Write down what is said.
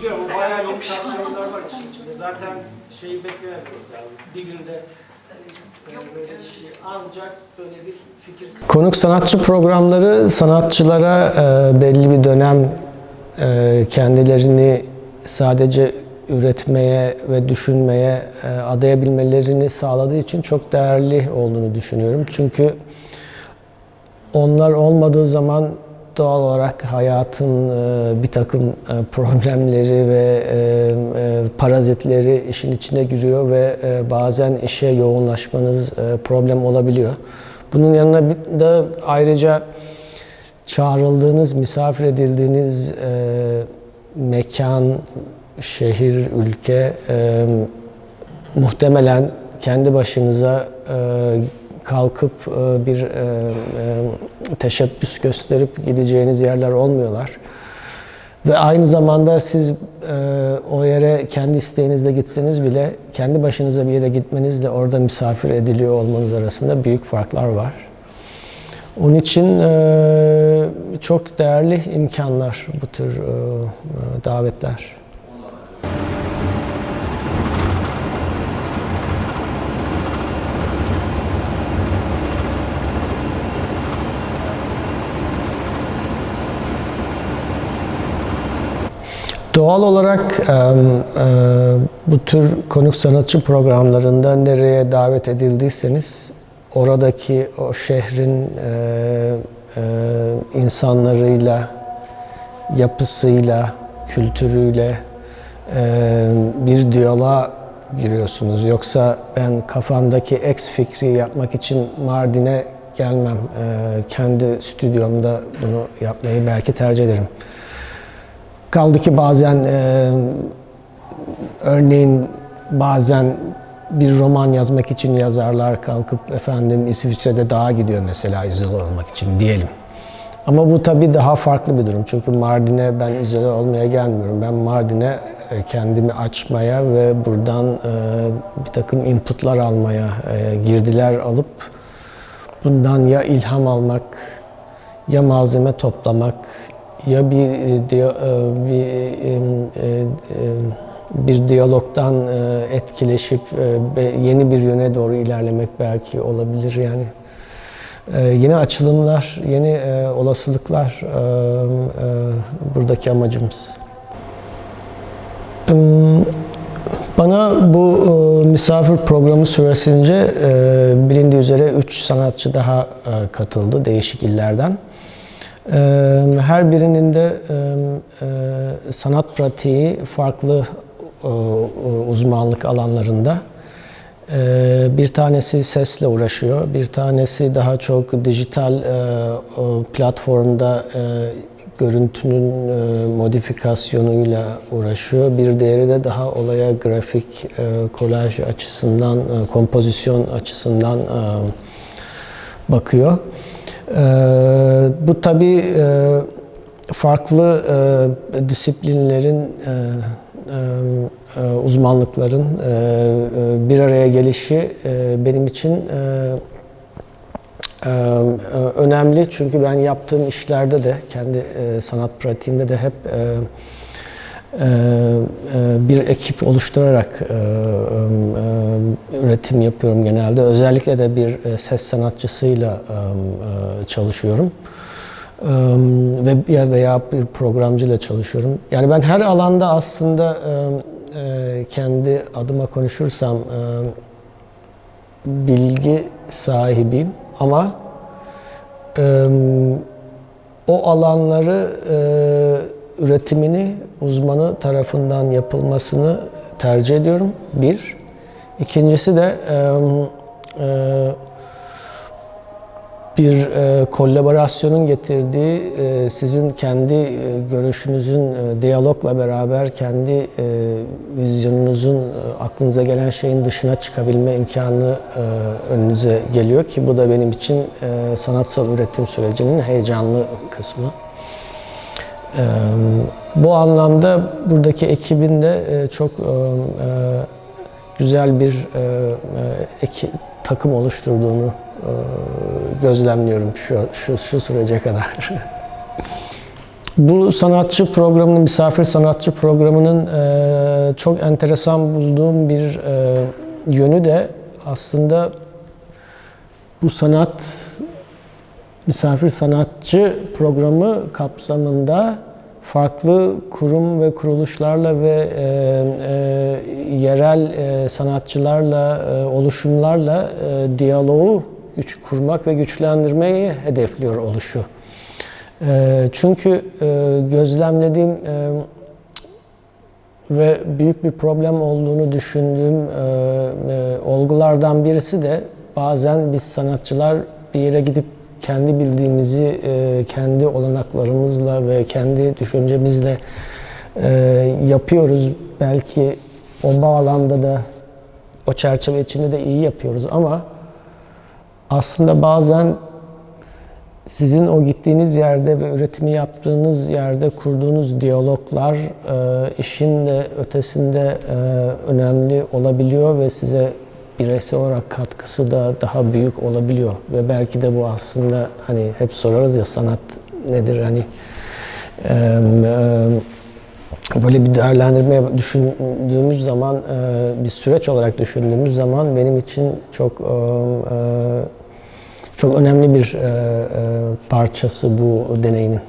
Biliyorum bayağı limitasyonlar var içinde. Zaten şeyi beklememiz lazım. Bir günde e, şey ancak böyle bir fikir Konuk sanatçı programları sanatçılara e, belli bir dönem e, kendilerini sadece üretmeye ve düşünmeye adayabilmelerini sağladığı için çok değerli olduğunu düşünüyorum. Çünkü onlar olmadığı zaman doğal olarak hayatın e, bir takım e, problemleri ve e, parazitleri işin içine giriyor ve bazen işe yoğunlaşmanız problem olabiliyor. Bunun yanına de ayrıca çağrıldığınız, misafir edildiğiniz mekan, şehir, ülke muhtemelen kendi başınıza kalkıp e, bir e, e, teşebbüs gösterip gideceğiniz yerler olmuyorlar. Ve aynı zamanda siz e, o yere kendi isteğinizle gitseniz bile kendi başınıza bir yere gitmenizle orada misafir ediliyor olmanız arasında büyük farklar var. Onun için e, çok değerli imkanlar bu tür e, davetler. Doğal olarak e, bu tür konuk sanatçı programlarında nereye davet edildiyseniz oradaki o şehrin e, e, insanlarıyla, yapısıyla, kültürüyle bir diyaloğa giriyorsunuz. Yoksa ben kafamdaki ex fikri yapmak için Mardin'e gelmem. Kendi stüdyomda bunu yapmayı belki tercih ederim. Kaldı ki bazen e, örneğin bazen bir roman yazmak için yazarlar kalkıp efendim İsviçre'de dağa gidiyor mesela izole olmak için diyelim. Ama bu tabii daha farklı bir durum. Çünkü Mardin'e ben izole olmaya gelmiyorum. Ben Mardin'e e, kendimi açmaya ve buradan e, bir takım inputlar almaya, e, girdiler alıp bundan ya ilham almak, ya malzeme toplamak, ya bir e, e, bir e, bir diyalogdan e, etkileşip yeni bir yöne doğru ilerlemek belki olabilir yani. Yeni açılımlar, yeni olasılıklar buradaki amacımız. Bana bu misafir programı süresince bilindiği üzere 3 sanatçı daha katıldı değişik illerden. Her birinin de sanat pratiği farklı uzmanlık alanlarında. Bir tanesi sesle uğraşıyor, bir tanesi daha çok dijital platformda görüntünün modifikasyonuyla uğraşıyor. Bir diğeri de daha olaya grafik, kolaj açısından, kompozisyon açısından bakıyor. E, bu tabii e, farklı e, disiplinlerin, e, uzmanlıkların bir araya gelişi benim için önemli. Çünkü ben yaptığım işlerde de, kendi sanat pratiğimde de hep bir ekip oluşturarak e, e, üretim yapıyorum genelde. Özellikle de bir e, ses sanatçısıyla e, e, çalışıyorum. E, ve ya veya bir programcıyla çalışıyorum. Yani ben her alanda aslında e, e, kendi adıma konuşursam e, bilgi sahibiyim ama e, o alanları e, üretimini uzmanı tarafından yapılmasını tercih ediyorum. Bir. İkincisi de e, e, bir e, kolaborasyonun getirdiği e, sizin kendi e, görüşünüzün e, diyalogla beraber kendi e, vizyonunuzun e, aklınıza gelen şeyin dışına çıkabilme imkanı e, önünüze geliyor ki bu da benim için e, sanatsal üretim sürecinin heyecanlı kısmı. Bu anlamda buradaki ekibin de çok güzel bir takım oluşturduğunu gözlemliyorum şu, şu, şu sürece kadar. Bu sanatçı programının, misafir sanatçı programının çok enteresan bulduğum bir yönü de aslında bu sanat misafir sanatçı programı kapsamında farklı kurum ve kuruluşlarla ve e, e, yerel e, sanatçılarla, e, oluşumlarla e, diyaloğu güç kurmak ve güçlendirmeyi hedefliyor oluşu. E, çünkü e, gözlemlediğim e, ve büyük bir problem olduğunu düşündüğüm e, e, olgulardan birisi de bazen biz sanatçılar bir yere gidip kendi bildiğimizi e, kendi olanaklarımızla ve kendi düşüncemizle e, yapıyoruz. Belki o bağlamda da o çerçeve içinde de iyi yapıyoruz ama aslında bazen sizin o gittiğiniz yerde ve üretimi yaptığınız yerde kurduğunuz diyaloglar e, işin de ötesinde e, önemli olabiliyor ve size bireysel olarak katkısı da daha büyük olabiliyor ve belki de bu aslında hani hep sorarız ya sanat nedir hani e, e, böyle bir değerlendirmeye düşündüğümüz zaman e, bir süreç olarak düşündüğümüz zaman benim için çok e, çok önemli bir e, e, parçası bu deneyimin.